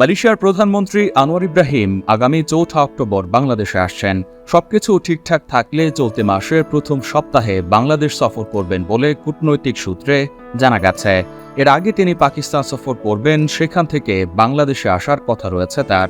মালয়েশিয়ার প্রধানমন্ত্রী আনোয়ার ইব্রাহিম আগামী চৌঠা অক্টোবর বাংলাদেশে আসছেন। সবকিছু ঠিকঠাক থাকলে চলতি মাসের প্রথম সপ্তাহে বাংলাদেশ সফর করবেন বলে কূটনৈতিক সূত্রে জানা গেছে। এর আগে তিনি পাকিস্তান সফর করবেন, সেখান থেকে বাংলাদেশে আসার কথা রয়েছে তার।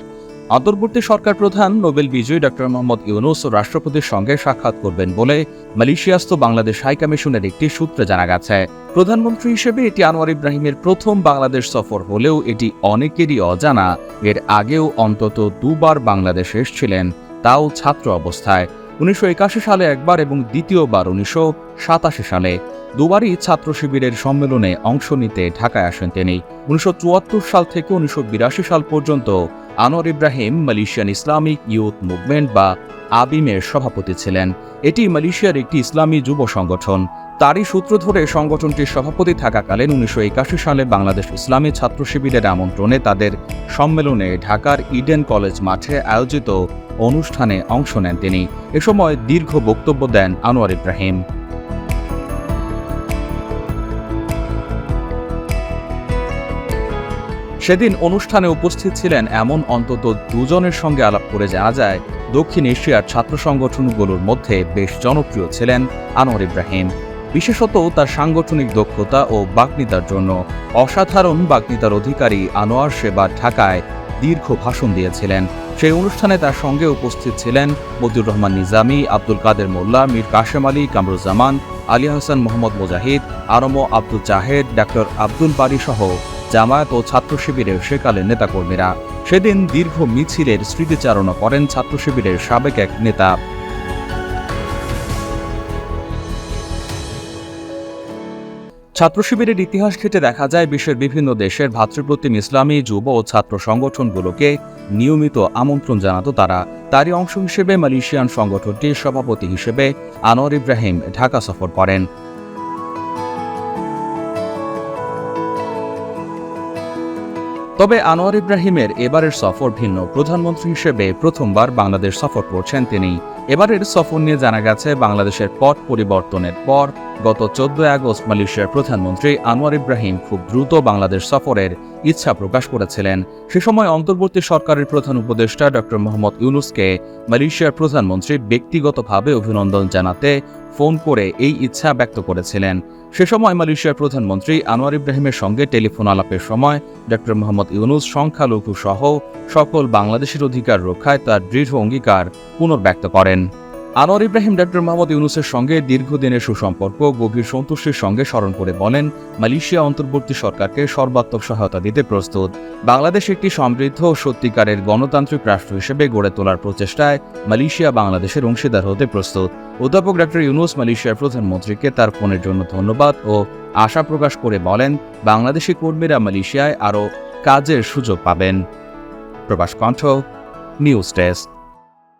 অন্তর্বর্তী সরকার প্রধান নোবেল বিজয়ী ডক্টর মোহাম্মদ ইউনুস রাষ্ট্রপতির সঙ্গে সাক্ষাৎ করবেন বলে মালয়েশিয়াস্থ বাংলাদেশ হাইকমিশনের একটি সূত্রে জানা গেছে। প্রধানমন্ত্রী হিসেবে এটি আনোয়ার ইব্রাহিমের প্রথম বাংলাদেশ সফর হলেও এটি অনেকেরই অজানা। এর আগেও অন্তত দুবার বাংলাদেশে এসেছিলেন, তাও ছাত্র অবস্থায়। উনিশশো একাশি সালে একবার এবং দ্বিতীয়বার উনিশশো সাতাশি সালে। দুবারই ছাত্র শিবিরের সম্মেলনে অংশ নিতে ঢাকায় আসেন তিনি। উনিশশো চুয়াত্তর সাল থেকে উনিশশো বিরাশি সাল পর্যন্ত Anwar Ibrahim Malaysian Islamic Youth Movement বা আবিমের সভাপতি ছিলেন। এটি মালয়েশিয়ার একটি ইসলামী যুব সংগঠন। তারই সূত্র ধরে সংগঠনটির সভাপতি থাকাকালীন উনিশশো একাশি সালে বাংলাদেশ ইসলামী ছাত্র শিবিরের আমন্ত্রণে তাদের সম্মেলনে ঢাকার ইডেন কলেজ মাঠে আয়োজিত অনুষ্ঠানে অংশ নেন তিনি। এ সময় দীর্ঘ বক্তব্য দেন আনোয়ার ইব্রাহিম। সেদিন অনুষ্ঠানে উপস্থিত ছিলেন এমন অন্তত দুজনের সঙ্গে আলাপ করে জানা যায়, দক্ষিণ এশিয়ার ছাত্র সংগঠনগুলোর মধ্যে বেশ জনপ্রিয় ছিলেন আনোয়ার ইব্রাহিম। বিশেষত তার সাংগঠনিক দক্ষতা ও বাগ্মিতার জন্য। অসাধারণ বাগ্মিতার অধিকারী আনোয়ার সেবার ঢাকায় দীর্ঘ ভাষণ দিয়েছিলেন। সেই অনুষ্ঠানে তার সঙ্গে উপস্থিত ছিলেন মতিউর রহমান নিজামী, আব্দুল কাদের মোল্লা, মীর কাশেম আলী, কামরুজ্জামান, আলী হাসান মোহাম্মদ মুজাহিদ, আরমো আব্দুল জাহেদ, ডাক্তার আব্দুল বারি সহ জামায়াত ও ছাত্র শিবিরের সেকালের নেতাকর্মীরা। সেদিন দীর্ঘ মিছিলের স্মৃতিচারণা করেন ছাত্র শিবিরের সাবেক এক নেতা। ছাত্র শিবিরের ইতিহাস ঘেটে দেখা যায় বিশ্বের বিভিন্ন দেশের ভ্রাতৃপ্রতিম ইসলামী যুব ও ছাত্র সংগঠনগুলোকে নিয়মিত আমন্ত্রণ জানাতো তারা। তারই অংশ হিসেবে মালয়েশিয়ান সংগঠনটির সভাপতি হিসেবে আনোয়ার ইব্রাহিম ঢাকা সফর করেন। তবে আনোয়ার ইব্রাহিমের এবারের সফর ভিন্ন। প্রধানমন্ত্রী হিসেবে প্রথমবার বাংলাদেশ সফর করছেন তিনি। এবারের সফর নিয়ে জানা গেছে, বাংলাদেশের পট পরিবর্তনের পর গত চোদ্দই আগস্ট মালয়েশিয়ার প্রধানমন্ত্রী আনোয়ার ইব্রাহিম খুব দ্রুত বাংলাদেশ সফরের ইচ্ছা প্রকাশ করেছিলেন। সে সময় অন্তর্বর্তী সরকারের প্রধান উপদেষ্টা ড. মোহাম্মদ ইউনুসকে মালয়েশিয়ার প্রধানমন্ত্রী ব্যক্তিগতভাবে অভিনন্দন জানাতে ফোন করে এই ইচ্ছা ব্যক্ত করেছিলেন। সে সময় মালয়েশিয়ার প্রধানমন্ত্রী আনোয়ার ইব্রাহিমের সঙ্গে টেলিফোন আলাপের সময় ডক্টর মোহাম্মদ ইউনুস সংখ্যালঘু সহ সকল বাংলাদেশের অধিকার রক্ষায় তার দৃঢ় অঙ্গীকার পুনর্ব্যক্ত করেন। আনোয়ার ইব্রাহিম ডক্টর মোহাম্মদ ইউনুসের সঙ্গে দীর্ঘদিনের সুসম্পর্ক, গভীর সন্তুষ্টির সঙ্গে স্মরণ করে বলেন, মালয়েশিয়া অন্তর্বর্তী সরকারকে সর্বাত্মক সহায়তা দিতে প্রস্তুত। বাংলাদেশ একটি সমৃদ্ধ ও সত্যিকারের গণতান্ত্রিক রাষ্ট্র হিসেবে গড়ে তোলার প্রচেষ্টায় মালয়েশিয়া বাংলাদেশের অংশীদার হতে প্রস্তুত। অধ্যাপক ডক্টর ইউনুস মালয়েশিয়ার প্রধানমন্ত্রীকে তার ফোনের জন্য ধন্যবাদ ও আশা প্রকাশ করে বলেন, বাংলাদেশি কর্মীরা মালয়েশিয়ায় আরও কাজের সুযোগ পাবেন। প্রকাশ কণ্ঠ, নিউজ ডেস্ক।